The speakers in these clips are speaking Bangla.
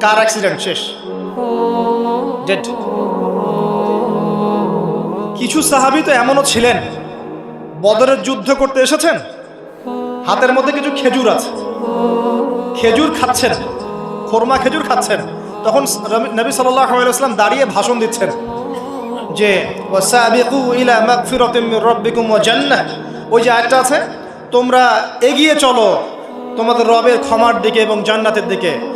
কার অ্যাক্সিডেন্ট শেষ ডেড কিছু সাহাবি তো এমনও ছিলেন। বদরের যুদ্ধ করতে এসেছেন। হাতের মধ্যে কিছু খেজুর আছে। খেজুর খাচ্ছেন। খোরমা খেজুর খাচ্ছেন। তখন নবী আলাইসলাম দাঁড়িয়ে ভাষণ দিচ্ছেন যে ওই যে আয়াতটা আছে, তোমরা এগিয়ে চলো তোমাদের রবের ক্ষমার দিকে এবং জান্নাতের দিকে।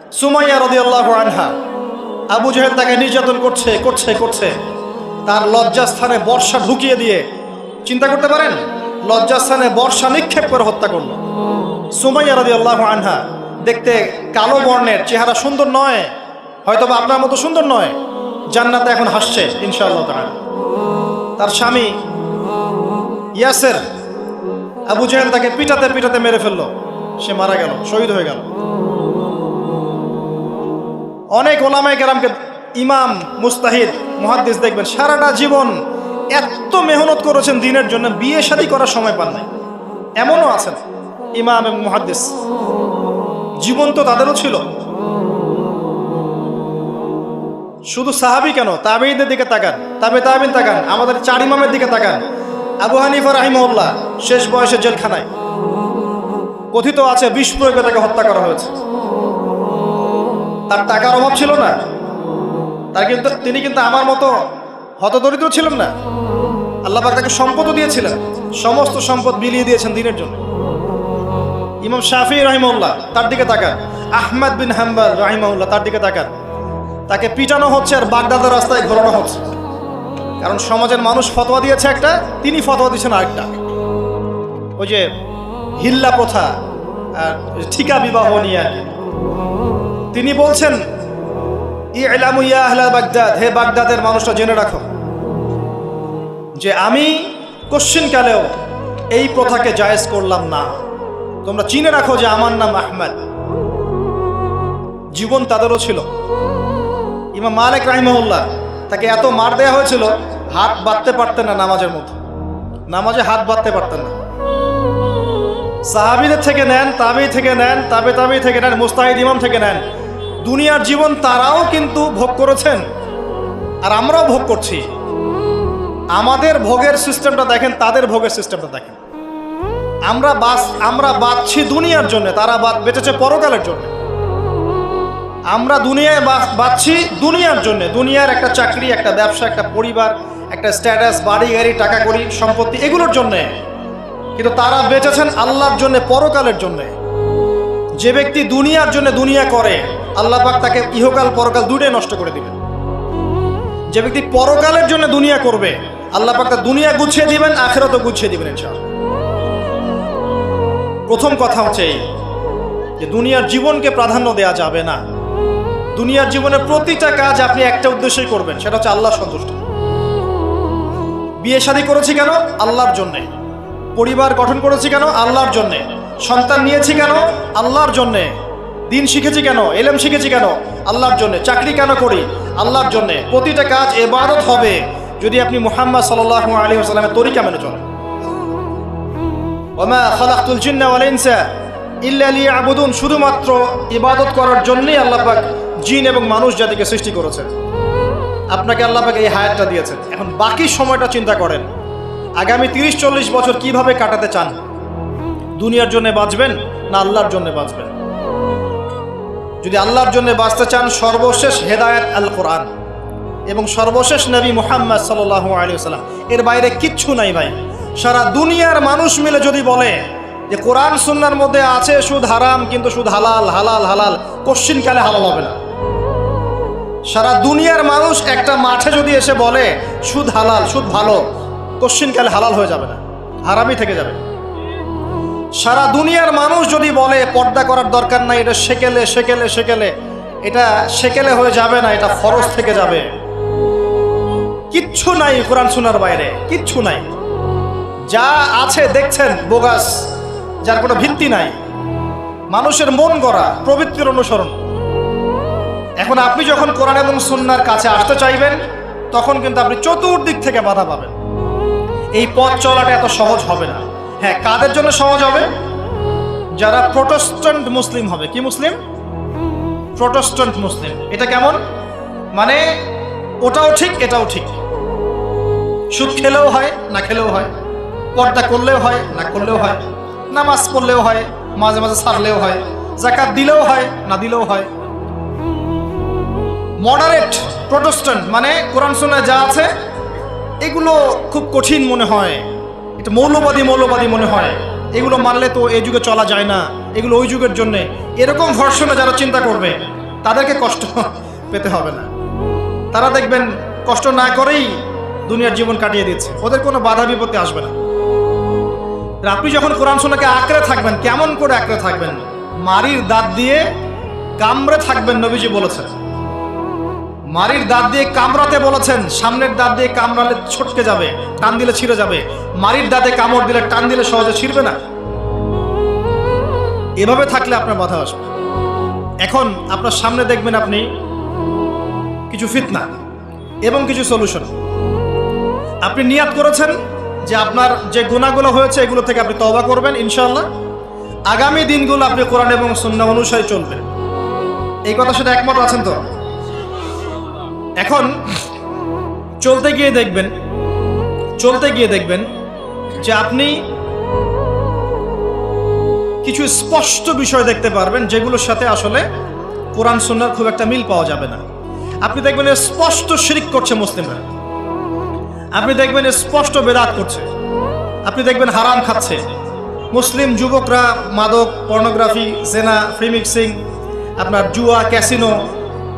সুমাইয়া রদিয়াল্লাহ আনহা আবু জাহেদ তাকে নির্যাতন করছে করছে করছে। তার লজ্জাস্থানে বর্ষা ঢুকিয়ে দিয়ে, চিন্তা করতে পারেন? লজ্জাস্থানে বর্ষা নিক্ষেপ করে হত্যা করল। সুমাইয়া রদিয়াল্লাহ আনহা দেখতে কালো বর্ণের চেহারা সুন্দর নয় হয়তো বা আপনার মতো সুন্দর নয়। জান্নাতে এখন হাসছে, ইনশাআল্লাহ তাআলা। তার স্বামী ইয়াসের আবু জাহেল তাকে পিটাতে পিটাতে মেরে ফেলল। সে মারা গেল, শহীদ হয়ে গেল। অনেক ওলামায় কেরামকে ইমাম, মুস্তাহিদ, মুহাদ্দিস দেখবেন, সারাটা জীবন এত মেহনত করেছেন দিনের জন্য, বিয়ে শাদী করার সময় পান নাই। এমনও আছেন ইমাম এবং মুহাদ্দিস। জীবন তো তাদেরও ছিল। শুধু সাহাবি কেন? তাবেইদের দিকে তাকান, তাবে তাবিন তাকান, আমাদের চার ইমামের দিকে তাকান। আবু হানিফা রাহিমউল্লাহ শেষ বয়সে জেলখানায়। কথিত আছে, বিষ প্রয়োগে তাকে হত্যা করা হয়েছে। তার টাকার অভাব ছিল না। তার কিন্তু তিনি কিন্তু আমার মতো হতদরিদ্র ছিলেন না। আল্লাহ তাকে সম্পদও দিয়েছিলেন। সমস্ত সম্পদ বিলিয়ে দিয়েছেন দিনের জন্য। ইমাম শাফি রাহিমউল্লাহ তার দিকে তাকান। আহমদ বিন হাম্বাল রাহিমউল্লাহ তার দিকে তাকান। তাকে পিটানো হচ্ছে আর বাগদাদের রাস্তায় ঘোরানো হচ্ছে। কারণ সমাজের মানুষ ফতোয়া দিয়েছে একটা, তিনি ফতোয়া দিয়েছেন আরেকটা। ওই যে হিল্লা প্রথা আর ঠিকা বিবাহ নিয়ে আর কি। তিনি বলছেন বাগদাদ, হে বাগদাদের মানুষটা জেনে রাখো যে আমি কোশ্চিনকালেও এই প্রথাকে জায়েজ করলাম না। তোমরা চিনে রাখো যে আমার নাম আহমেদ। জীবন তাদেরও ছিল। ইমাম মালিক রাহিমউল্লাহ তাকে এত মার দেওয়া হয়েছিল, হাত বাঁধতে পারতেন না নামাজের মতো নামাজে হাত বাঁধতে পারতেন না। সাহাবিদের থেকে নেন তাবি থেকে নেন, তাবে তাবি থেকে নেন, মুস্তাহিদ ইমাম থেকে নেন। দুনিয়ার জীবন তারাও কিন্তু ভোগ করেছেন। আর আমরাও ভোগ করছি। আমাদের ভোগের সিস্টেমটা দেখেন, তাদের ভোগের সিস্টেমটা দেখেন। আমরা বাস আমরা বাঁচছি দুনিয়ার জন্য, তারা বাদ- বেঁচেছে পরকালের জন্য। আমরা দুনিয়ায় বাঁচছি দুনিয়ার জন্য। দুনিয়ার একটা চাকরি, একটা ব্যবসা, একটা পরিবার, একটা স্ট্যাটাস বাড়ি, গাড়ি, টাকা, করি, সম্পত্তি, এগুলোর জন্যে। কিন্তু তারা বেঁচেছেন আল্লাহর জন্য, পরকালের জন্যে। যে ব্যক্তি দুনিয়ার জন্য দুনিয়া করে, আল্লাহ পাক তাকে ইহকাল পরকাল দুটোই নষ্ট করে দিবেন। যে ব্যক্তি পরকালের জন্য দুনিয়া করবে, আল্লাহ পাক তার দুনিয়া গুছিয়ে দিবেন, আখেরাতও গুছিয়ে দিবেন ইনশাআল্লাহ। প্রথম কথা হচ্ছে এই, যে দুনিয়ার জীবনকে প্রাধান্য দেওয়া যাবে না। দুনিয়ার জীবনের প্রতিটা কাজ আপনি একটা উদ্দেশ্যই করবেন, সেটা হচ্ছে আল্লাহ সন্তুষ্ট। বিয়ে শাদী করেছি কেন? আল্লাহর জন্যে। পরিবার গঠন করেছি কেন? আল্লাহর জন্যে। সন্তান নিয়েছি কেন? আল্লাহর জন্যে। দিন শিখেছি কেন? এলেম শিখেছি কেন? আল্লাহর জন্যে। চাকরি কেন করি? আল্লাহর জন্যে। প্রতিটা কাজ এবারত হবে। যদি আপনি মোহাম্মদ সাল্লাহ আলী আসসালামের তরিকা মেনে চলেন। ওমা খালাকুল জিন্না ওয়াল ইনসা ইল্লা লিয়াবুদুন। শুধুমাত্র ইবাদত করার জন্যই আল্লাপাক জিন এবং মানুষ জাতিকে সৃষ্টি করেছেন। আপনাকে আল্লাহ পাক এই হায়াতটা দিয়েছেন। এখন বাকি সময়টা চিন্তা করেন। আগামী তিরিশ চল্লিশ বছর কীভাবে কাটাতে চান? দুনিয়ার জন্য বাঁচবেন না আল্লাহর জন্য বাঁচবেন। যদি আল্লাহর জন্য বাঁচতে চান, সর্বশেষ হেদায়েত আল কোরআন এবং সর্বশেষ নবী মোহাম্মদ সাল্লাহ আলী সাল্লাম এর বাইরে কিচ্ছু নাই ভাই। সারা দুনিয়ার মানুষ মিলে যদি বলে যে কোরআন সুন্নার মধ্যে আছে সুদ হারাম, কিন্তু সুদ হালাল হালাল হালাল কালে হালাল হবে না? সারা দুনিয়ার মানুষ একটা মাঠে যদি এসে বলে, সুদ হালাল, সুদ ভালো কালে হালাল হয়ে যাবে না? হারামই থেকে যাবে। সারা দুনিয়ার মানুষ যদি বলে, পর্দা করার দরকার নাই, এটা সেকেলে সেকেলে সেকেলে, এটা সেকেলে হয়ে যাবে না, এটা ফরজ থেকে যাবে। কিচ্ছু নাই কোরআন শোনার বাইরে, কিচ্ছু নাই। যা আছে দেখছেন, বোগাস, যার কোনো ভিত্তি নাই। মানুষের মন গড়া, প্রবৃত্তির অনুসরণ। এখন আপনি যখন কোরআন এবং সুন্নার কাছে আসতে চাইবেন, তখন কিন্তু আপনি চতুর্দিক থেকে বাধা পাবেন। এই পথ চলাটা এত সহজ হবে না। হ্যাঁ কাদের জন্য সহজ হবে? যারা প্রোটেস্ট্যান্ট মুসলিম হবে। কি মুসলিম? প্রোটেস্ট্যান্ট মুসলিম। এটা কেমন? মানে ওটাও ঠিক, এটাও ঠিক। সুদ খেলেও হয়, না খেলেও হয়। পর্দা করলেও হয়, না করলেও হয়। নামাজ পড়লেও হয়, মাঝে মাঝে ছাড়লেও হয়। জাকাত দিলেও হয়, না দিলেও হয়। মডারেট প্রোটেস্ট্যান্ট মানে কোরআন শোনায় যা আছে, এগুলো খুব কঠিন মনে হয়। এটা মৌলবাদী মৌলবাদী মনে হয়। এগুলো মানলে তো এই যুগে চলা যায় না। এগুলো ওই যুগের জন্য। এরকম ভর্ষণে যারা চিন্তা করবে, তাদেরকে কষ্ট পেতে হবে না। তারা দেখবেন কষ্ট না করেই দুনিয়ার জীবন কাটিয়ে দিচ্ছে। ওদের কোনো বাধা বিপত্তি আসবে না। আপনি যখন কোরআন সোনাকে আঁকড়ে থাকবেন, কেমন করে আঁকড়ে থাকবেন? মারির দাঁত দিয়ে কামড়ে থাকবেন নবীজি বলেছেন। মারির দাঁত দিয়ে কামড়াতে বলেছেন, সামনের দাঁত দিয়ে কামড়ালে ছটকে যাবে, টান দিলে ছিঁড়ে যাবে। মারির দাঁতে কামড় দিলে, টান দিলে সহজে ছিঁড়বে না। এভাবে থাকলে আপনার বাধা আসবে। এখন আপনার সামনে দেখবেন আপনি কিছু ফিতনা এবং কিছু সলিউশন আপনি নিয়াত করেছেন যে আপনার যে গুণাগুলো হয়েছে, এগুলো থেকে আপনি তবা করবেন ইনশাল্লাহ আগামী দিনগুলো আপনি কোরআন এবং সন্না অনুসারে চলবেন এই কথা সাথে একমত আছেন তো? এখন চলতে গিয়ে দেখবেন, চলতে গিয়ে দেখবেন যে আপনি কিছু স্পষ্ট বিষয় দেখতে পারবেন যেগুলোর সাথে আসলে কোরআন সুন্নার খুব একটা মিল পাওয়া যাবে না। আপনি দেখবেন স্পষ্ট শিরিক করছে মুসলিমরা। আপনি দেখবেন স্পষ্ট বেদাত করছে। আপনি দেখবেন হারাম খাচ্ছে। মুসলিম যুবকরা, মাদক, পর্নোগ্রাফি, জেনা, ফ্রি মিক্সিং, আপনার জুয়া, ক্যাসিনো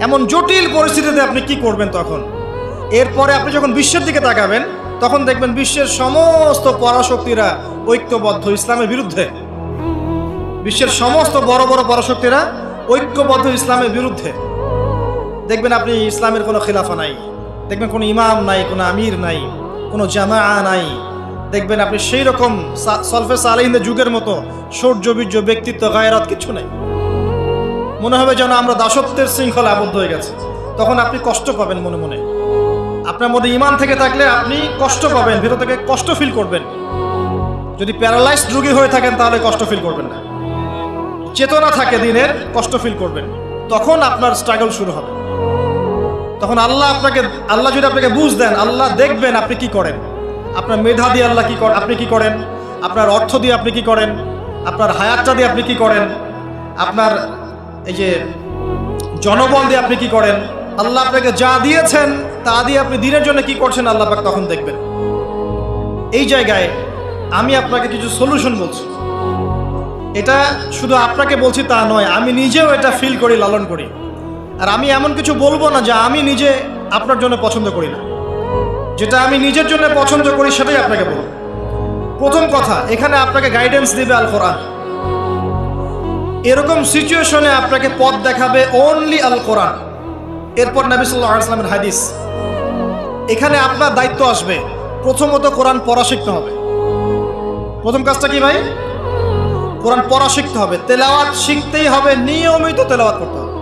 এমন জটিল পরিস্থিতিতে আপনি কি করবেন তখন? এরপরে আপনি যখন বিশ্বের দিকে তাকাবেন, তখন দেখবেন বিশ্বের সমস্ত পরাশক্তিরা ঐক্যবদ্ধ ইসলামের বিরুদ্ধে। বিশ্বের সমস্ত বড় বড় পরাশক্তিরা ঐক্যবদ্ধ ইসলামের বিরুদ্ধে। দেখবেন আপনি ইসলামের কোনো খিলাফা নাই। দেখবেন কোনো ইমাম নাই, কোনো আমির নাই, কোনো জামা নাই। দেখবেন আপনি সেই রকম সা- সলফে সালেহিনের যুগের মতো সৌর্য বীর্য ব্যক্তিত্ব, গায়রাত কিছু নেই। মনে হবে যেন আমরা দাসত্বের শৃঙ্খলা আবদ্ধ হয়ে গেছে। তখন আপনি কষ্ট পাবেন মনে মনে। আপনার মধ্যে ইমান থেকে থাকলে আপনি কষ্ট পাবেন, ভেতর থেকে কষ্ট ফিল করবেন। যদি প্যারালাইজড রোগী হয়ে থাকেন, তাহলে কষ্ট ফিল করবেন না। চেতনা থাকে দিনের, কষ্ট ফিল করবেন। তখন আপনার স্ট্রাগল শুরু হবে। তখন আল্লাহ আপনাকে, আল্লাহ যদি আপনাকে বুঝ দেন, আল্লাহ দেখবেন আপনি কি করেন। আপনার মেধা দিয়ে আল্লাহ কি আপনি কি করেন? আপনার অর্থ দিয়ে আপনি কি করেন? আপনার হায়াতটা দিয়ে আপনি কি করেন? আপনার এই যে জনবল দিয়ে আপনি কি করেন? আল্লাহ আপনাকে যা দিয়েছেন, তা দিয়ে আপনি দিনের জন্য কি করছেন আল্লাহ পাক তখন দেখবেন। এই জায়গায় আমি আপনাকে কিছু সলিউশন বলছি। এটা শুধু আপনাকে বলছি তা নয়, আমি নিজেও এটা ফিল করি, লালন করি। আর আমি এমন কিছু বলব না যা আমি নিজে আপনার জন্য পছন্দ করি না। যেটা আমি নিজের জন্য পছন্দ করি সেটাই আপনাকে বলব। প্রথম কথা, এখানে আপনাকে গাইডেন্স দিবে আল কোরআন এরকম সিচুয়েশনে আপনাকে পথ দেখাবে অনলি আল কোরআন। এরপর নবী সাল্লাহ আসলামের হাদিস। এখানে আপনার দায়িত্ব আসবে, প্রথমত কোরআন পড়া শিখতে হবে। প্রথম কাজটা কি ভাই? কোরআন পড়া শিখতে হবে, তেলাওয়াত শিখতেই হবে, নিয়মিত তেলাওয়াত করতে হবে।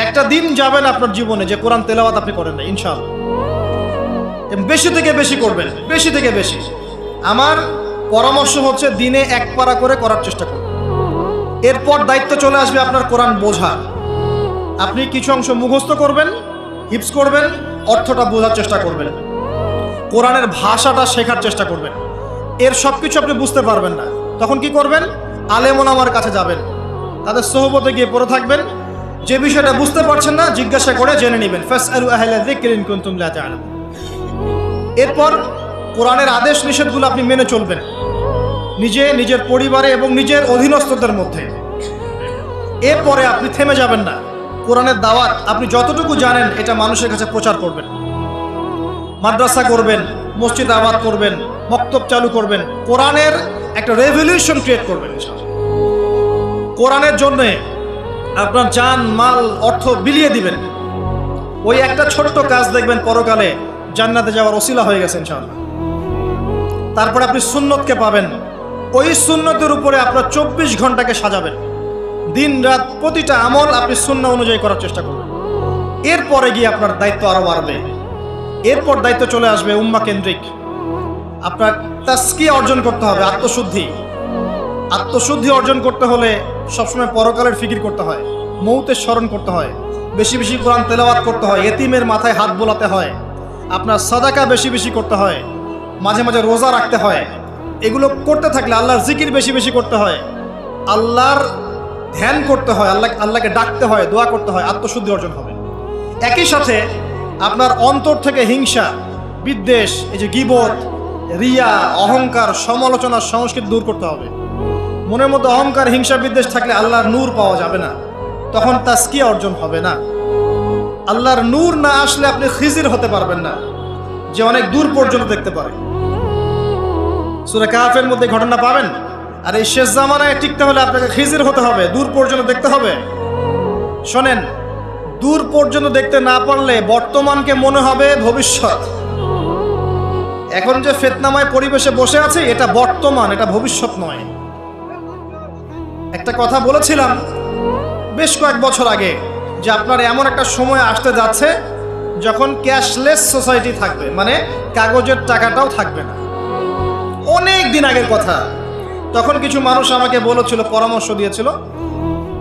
একটা দিন যাবেন আপনার জীবনে যে কোরআন তেলাওয়াত আপনি করেন না ইনশাআল্লাহ। বেশি থেকে বেশি করবেন, বেশি থেকে বেশি। আমার পরামর্শ হচ্ছে দিনে এক পারা করে করার চেষ্টা করুন। এরপর দায়িত্ব চলে আসবে আপনার কোরআন বোঝা আপনি কিছু অংশ মুখস্থ করবেন, হিপস করবেন, অর্থটা বোঝার চেষ্টা করবেন। কোরআনের ভাষাটা শেখার চেষ্টা করবেন। এর সব কিছু আপনি বুঝতে পারবেন না। তখন কি করবেন? আলেমন আমার কাছে যাবেন। তাদের সহবতে গিয়ে পড়ে থাকবেন। যে বিষয়টা বুঝতে পারছেন না, জিজ্ঞাসা করে জেনে নেবেন। এরপর কোরআনের আদেশ নিষেধগুলো আপনি মেনে চলবেন। নিজে, নিজের পরিবারে এবং নিজের অধীনস্থদের মধ্যে। এরপরে আপনি থেমে যাবেন না। কোরআনের দাওয়াত আপনি যতটুকু জানেন, এটা মানুষের কাছে প্রচার করবেন। মাদ্রাসা করবেন, মসজিদ আবাদ করবেন, মক্তব চালু করবেন, কোরআনের একটা রেভলিউশন ক্রিয়েট করবেন। কোরআনের জন্যে আপনার জান, মাল, অর্থ বিলিয়ে দিবেন। ওই একটা ছোট্ট কাজ দেখবেন পরকালে জান্নাতে যাওয়ার ওসিলা হয়ে গেছে ইনশাআল্লাহ। তারপরে আপনি সুন্নতকে পাবেন। ওই সুন্নতের উপরে আপনার চব্বিশ ঘন্টাকে সাজাবেন। দিন, রাত, প্রতিটা আমল আপনি শূন্য অনুযায়ী করার চেষ্টা করবেন। এরপরে গিয়ে আপনার দায়িত্ব আরও বাড়বে। এরপর দায়িত্ব চলে আসবে উম্মা কেন্দ্রিক। আপনার তাস্কি অর্জন করতে হবে, আত্মশুদ্ধি। আত্মশুদ্ধি অর্জন করতে হলে সবসময় পরকালের ফিকির করতে হয়, মৌতের স্মরণ করতে হয়, বেশি বেশি কোরআন তেলাওয়াত করতে হয়, এতিমের মাথায় হাত বোলাতে হয়, আপনার সাদাকা বেশি বেশি করতে হয়, মাঝে মাঝে রোজা রাখতে হয় এগুলো করতে থাকলে আল্লাহর জিকির বেশি বেশি করতে হয়। আল্লাহর ধ্যান করতে হয়, আল্লাহ, আল্লাহকে ডাকতে হয়, দোয়া করতে হয়, আত্মশুদ্ধি অর্জন হবে। একই সাথে আপনার অন্তর থেকে হিংসা, বিদ্বেষ, এই যে গিবত, রিয়া, অহংকার, সমালোচনা, সংস্কৃতি দূর করতে হবে। মনের মধ্যে অহংকার, হিংসা, বিদ্বেষ থাকলে আল্লাহর নূর পাওয়া যাবে না। তখন তাস্কিয়া অর্জন হবে না। আল্লাহর নূর না আসলে আপনি খিজির হতে পারবেন না, যে অনেক দূর পর্যন্ত দেখতে পারে। সুরে কাফের মধ্যে ঘটনা পাবেন। আর এই শেষ জামানায় টিকতে হলে আপনাকে খিজির হতে হবে, দূর পর্যন্ত দেখতে হবে। শোনেন, দূর পর্যন্ত দেখতে না পারলে বর্তমানকে মনে হবে ভবিষ্যৎ। এখন যে ফেতনাময় পরিবেশে বসে আছে, এটা বর্তমান, এটা ভবিষ্যৎ নয়। একটা কথা বলেছিলাম বেশ কয়েক বছর আগে, যে আপনার এমন একটা সময় আসতে যাচ্ছে যখন ক্যাশলেস সোসাইটি থাকবে মানে কাগজের টাকাটাও থাকবে না। অনেক দিন আগের কথা। তখন কিছু মানুষ আমাকে বলেছিল, পরামর্শ দিয়েছিল,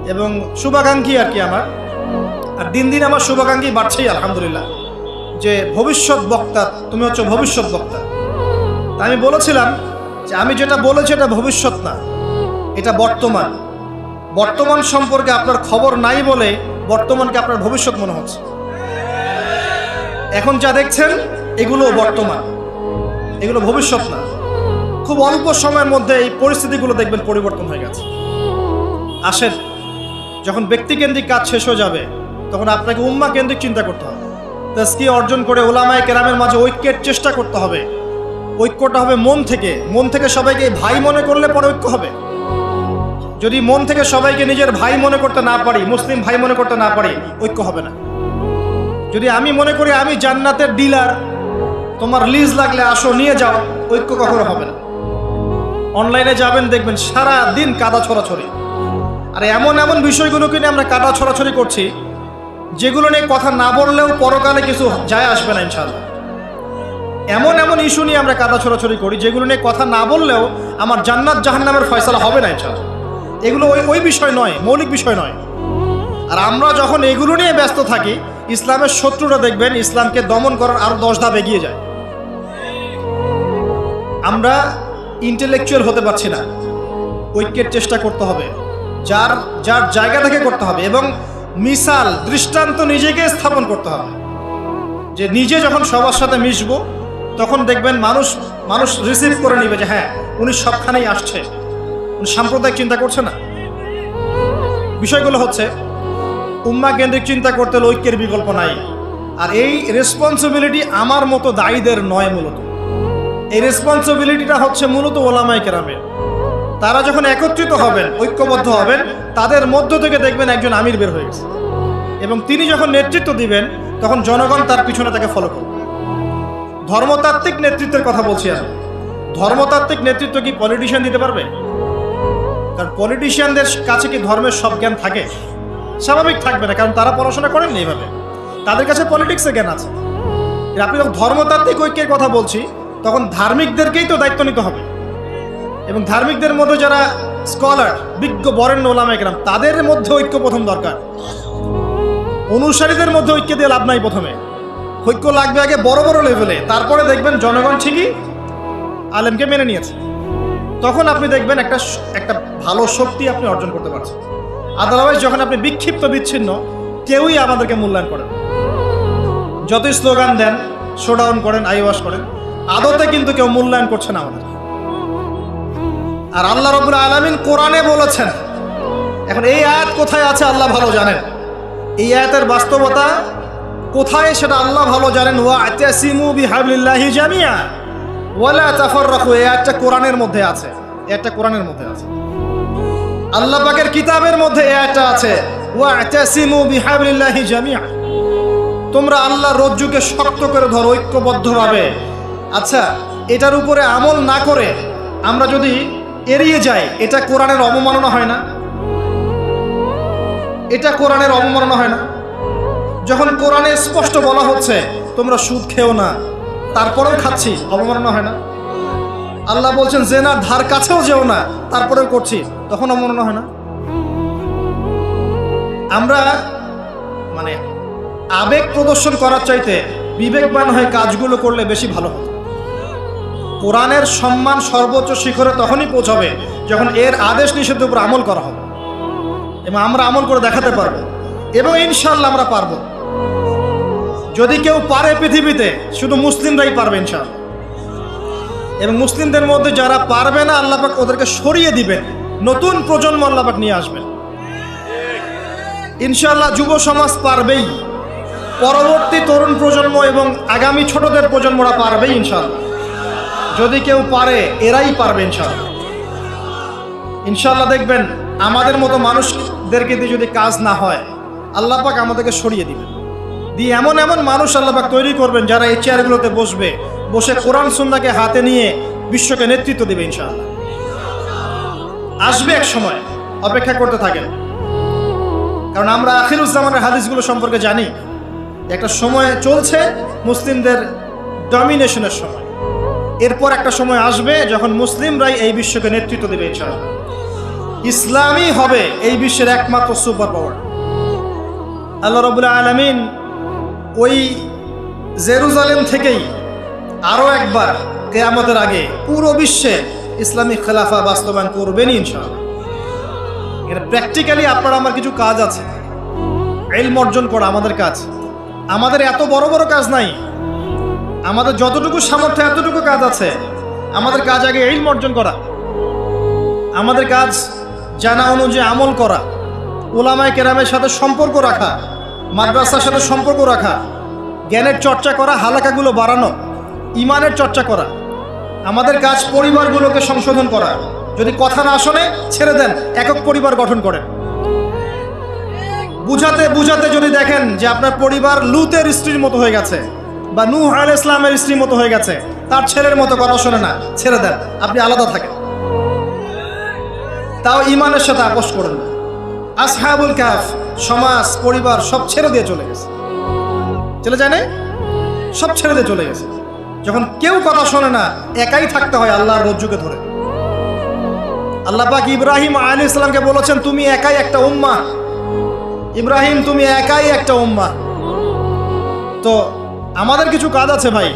এবং শুভাকাঙ্ক্ষী আর কি আমার। আর দিন দিন আমার শুভাকাঙ্ক্ষী বাড়ছেই, আলহামদুলিল্লাহ। যে ভবিষ্যৎ বক্তা, তুমি হচ্ছে ভবিষ্যৎ বক্তা। তা আমি বলেছিলাম যে আমি যেটা বলেছি এটা ভবিষ্যৎ না, এটা বর্তমান। বর্তমান সম্পর্কে আপনার খবর নাই বলে বর্তমানকে আপনার ভবিষ্যৎ মনে হচ্ছে। এখন যা দেখছেন এগুলো বর্তমান। এগুলো ভবিষ্যৎ না। খুব অল্প সময়ের মধ্যে এই পরিস্থিতিগুলো দেখবেন পরিবর্তন হয়ে গেছে। আসেন, যখন ব্যক্তিকেন্দ্রিক কাজ শেষ হয়ে যাবে, তখন আপনাকে উম্মা কেন্দ্রিক চিন্তা করতে হবে। তাস্কি অর্জন করে ওলামায় কেরামের মাঝে ঐক্যের চেষ্টা করতে হবে। ঐক্যটা হবে মন থেকে। মন থেকে সবাইকে ভাই মনে করলে পরে ঐক্য হবে। যদি মন থেকে সবাইকে নিজের ভাই মনে করতে না পারি, মুসলিম ভাই মনে করতে না পারি, ঐক্য হবে না। যদি আমি মনে করি আমি জান্নাতের ডিলার তোমার লিজ লাগলে আসো, নিয়ে যাও, ঐক্য কখনো হবে না। অনলাইনে যাবেন, দেখবেন সারা দিন কাদা ছড়াছড়ি। আর এমন এমন বিষয়গুলোকে নিয়ে আমরা কাদা ছড়াছড়ি করছি, যেগুলো নিয়ে কথা না বললেও পরকালে কিছু যায় আসবে না ইনশাল্লাহ এমন এমন ইস্যু নিয়ে আমরা কাদা ছড়াছড়ি করি, যেগুলো নিয়ে কথা না বললেও আমার জান্নাত জাহান্নামের ফয়সালা হবে না ইনশাল্লাহ এগুলো ওই ওই বিষয় নয়, মৌলিক বিষয় নয়। আর আমরা যখন এগুলো নিয়ে ব্যস্ত থাকি, ইসলামের শত্রুরা দেখবেন ইসলামকে দমন করার আরও দশ ধাপ এগিয়ে যায়। আমরা ইন্টেলেকচুয়াল হতে পারছি না। ঐক্যের চেষ্টা করতে হবে। যার যার জায়গা থেকে করতে হবে এবং মিসাল, দৃষ্টান্ত নিজেকে স্থাপন করতে হবে। যে নিজে যখন সবার সাথে মিশবো, তখন দেখবেন মানুষ মানুষ রিসিভ করে নিবে যে হ্যাঁ উনি সবখানেই আসছে। উনি সাম্প্রদায়িক চিন্তা করছে না। বিষয়গুলো হচ্ছে উম্মা কেন্দ্রিক চিন্তা করতে ঐক্যের বিকল্প নাই। আর এই রেসপন্সিবিলিটি আমার মতো দায়ীদের নয় মূলত। এই রেসপন্সিবিলিটিটা হচ্ছে মূলত ওলামাই কেরামের। তারা যখন একত্রিত হবেন, ঐক্যবদ্ধ হবেন, তাদের মধ্য থেকে দেখবেন একজন আমির বের হয়ে গেছে। এবং তিনি যখন নেতৃত্ব দিবেন, তখন জনগণ তার পিছনে তাকে ফলো করবে। ধর্মতাত্ত্বিক নেতৃত্বের কথা বলছি আমি। ধর্মতাত্ত্বিক নেতৃত্ব কি পলিটিশিয়ান দিতে পারবে? কারণ পলিটিশিয়ানদের কাছে কি ধর্মের সব জ্ঞান থাকে? স্বাভাবিক থাকবে না, কারণ তারা পড়াশোনা করেননি এইভাবে তাদের কাছে পলিটিক্সের জ্ঞান আছে। আপনি যখন ধর্মতাত্ত্বিক ঐক্যের কথা বলছি তখন ধার্মিকদেরকেই তো দায়িত্ব নিতে হবে। এবং ধার্মিকদের মধ্যে যারা স্কলার, বিজ্ঞ, বরেণ্য, ওলামা একরাম, তাদের মধ্যে ঐক্য প্রথম দরকার। অনুসারীদের মধ্যে ঐক্য দিয়ে লাভ নাই প্রথমে। ঐক্য লাগবে আগে বড় বড় লেভেলে তারপরে দেখবেন জনগণ ঠিকই আলেমকে মেনে নিয়েছে। তখন আপনি দেখবেন একটা একটা ভালো শক্তি আপনি অর্জন করতে পারছেন। আদারওয়াইজ যখন আপনি বিক্ষিপ্ত, বিচ্ছিন্ন, কেউই আমাদেরকে মূল্যায়ন করেন। যতই স্লোগান দেন শোডাউন করেন আইওয়াশ করেন আদতে কিন্তু কেউ মূল্যায়ন করছে না আমাদের। আর আল্লাহ রবুল আলমিন কোরআনে বলেছেন, এখন এই আয়াত কোথায় আছে আল্লাহ ভালো জানেন? এই আয়াতের বাস্তবতা কোথায় সেটা আল্লাহ ভালো জানেন? ওয়া আতাসিমু বিহাবলিল্লাহি জামিয়া ওয়ালা তাফাররাকু, এই আয়াতটা কোরআনের মধ্যে আছে। আয়াতটা কোরআনের মধ্যে আছে। আল্লাহ পাকের কিতাবের মধ্যে এই আয়াতটা আছে ওয়া আতাসিমু বিহাবলিল্লাহি জামিয়া তোমরা আল্লাহ রজ্জুকে শক্ত করে ধরো, ঐক্যবদ্ধভাবে। আচ্ছা এটার উপরে আমল না করে আমরা যদি এড়িয়ে যাই, এটা কোরআনের অবমাননা হয় না? এটা কোরআনের অবমাননা হয় না? যখন কোরআনে স্পষ্ট বলা হচ্ছে, তোমরা সুদ খেও না, তারপরেও খাচ্ছি, অবমাননা হয় না? আল্লাহ বলছেন যে না ধার কাছেও যেও না, তারপরেও করছি তখন অবমাননা হয় না? আমরা মানে আবেগ প্রদর্শন করার চাইতে বিবেকবান হয়ে কাজগুলো করলে বেশি ভালো হতো। কোরআনের সম্মান সর্বোচ্চ শিখরে তখনই পৌঁছাবে যখন এর আদেশ নিষেধের উপর আমল করা হবে। এবং আমরা আমল করে দেখাতে পারব। এবং ইনশাল্লাহ আমরা পারব। যদি কেউ পারে পৃথিবীতে, শুধু মুসলিমরাই পারবে ইনশাল্লাহ এবং মুসলিমদের মধ্যে যারা পারবে না আল্লাপাক ওদেরকে সরিয়ে দিবেন। নতুন প্রজন্ম আল্লাপাক নিয়ে আসবেন। ইনশাল্লাহ যুব সমাজ পারবেই। পরবর্তী তরুণ প্রজন্ম এবং আগামী ছোটদের প্রজন্মরা পারবেই ইনশাল্লাহ যদি কেউ পারে, এরাই পারবে ইনশাল্লাহ। ইনশাল্লাহ দেখবেন, আমাদের মতো মানুষদেরকে দিয়ে যদি কাজ না হয়, আল্লাহ পাক আমাদেরকে সরিয়ে দিবেন। দিয়ে এমন এমন মানুষ আল্লাহ পাক তৈরি করবেন, যারা এই চেয়ারগুলোতে বসবে, বসে কোরআন সুন্নাকে হাতে নিয়ে বিশ্বকে নেতৃত্ব দেবে ইনশাআল্লাহ। আসবে এক সময়, অপেক্ষা করতে থাকেন। কারণ আমরা আখিরুজ্জামানের হাদিসগুলো সম্পর্কে জানি, একটা সময় চলছে, মুসলিমদের ডমিনেশনের সময়। এরপর একটা সময় আসবে যখন মুসলিমরাই এই বিশ্বকে নেতৃত্ব দেবে, ইনশাআল্লাহ। ইসলামই হবে এই বিশ্বের একমাত্র সুপার পাওয়ার। আল্লাহ রবুল্লা আলমিন ওই জেরুজালেম থেকেই আরও একবার কেয়ামতের আগে পুরো বিশ্বে ইসলামিক খেলাফা বাস্তবায়ন করবেনই, ইনশাআল্লাহ। এটা প্র্যাকটিক্যালি আপনার আমার কিছু কাজ আছে। এলম অর্জন করা আমাদের কাজ। আমাদের এত বড় বড় কাজ নাই। আমাদের যতটুকু সামর্থ্য, এতটুকু কাজ আছে। আমাদের কাজ আগে এলম অর্জন করা। আমাদের কাজ জানা অনুযায়ী আমল করা। ওলামায় কেরামের সাথে সম্পর্ক রাখা। মাদ্রাসার সাথে সম্পর্ক রাখা। জ্ঞানের চর্চা করা, হালাকাগুলো বাড়ানো। ইমানের চর্চা করা। আমাদের কাজ পরিবারগুলোকে সংশোধন করা। যদি কথা না শোনে, ছেড়ে দেন। একক পরিবার গঠন করেন। বুঝাতে বুঝাতে যদি দেখেন যে আপনার পরিবার লুতের স্ত্রীর মতো হয়ে গেছে বা নূহ আল ইসলামের স্ত্রীর মতো হয়ে গেছে। তার ছেলের মতো কথা শোনে না। ছেড়ে দেন, আপনি আলাদা থাকেন। তাও ইমানের সাথে আপোষ করেন না। আসহাবুল কাফ সমাজ, পরিবার, সব ছেড়ে দিয়ে চলে গেছে। চলে যায় না সব ছেড়ে দিয়ে চলে গেছে। যখন কেউ কথা শোনে না, একাই থাকতে হয় আল্লাহর রজ্জুকে ধরে। আল্লাহ পাক ইব্রাহিম আলী ইসলামকে বলেছেন, তুমি একাই একটা উম্মা ইব্রাহিম, তুমি একাই একটা উম্মা তো আমাদের কিছু কাজ আছে ভাই।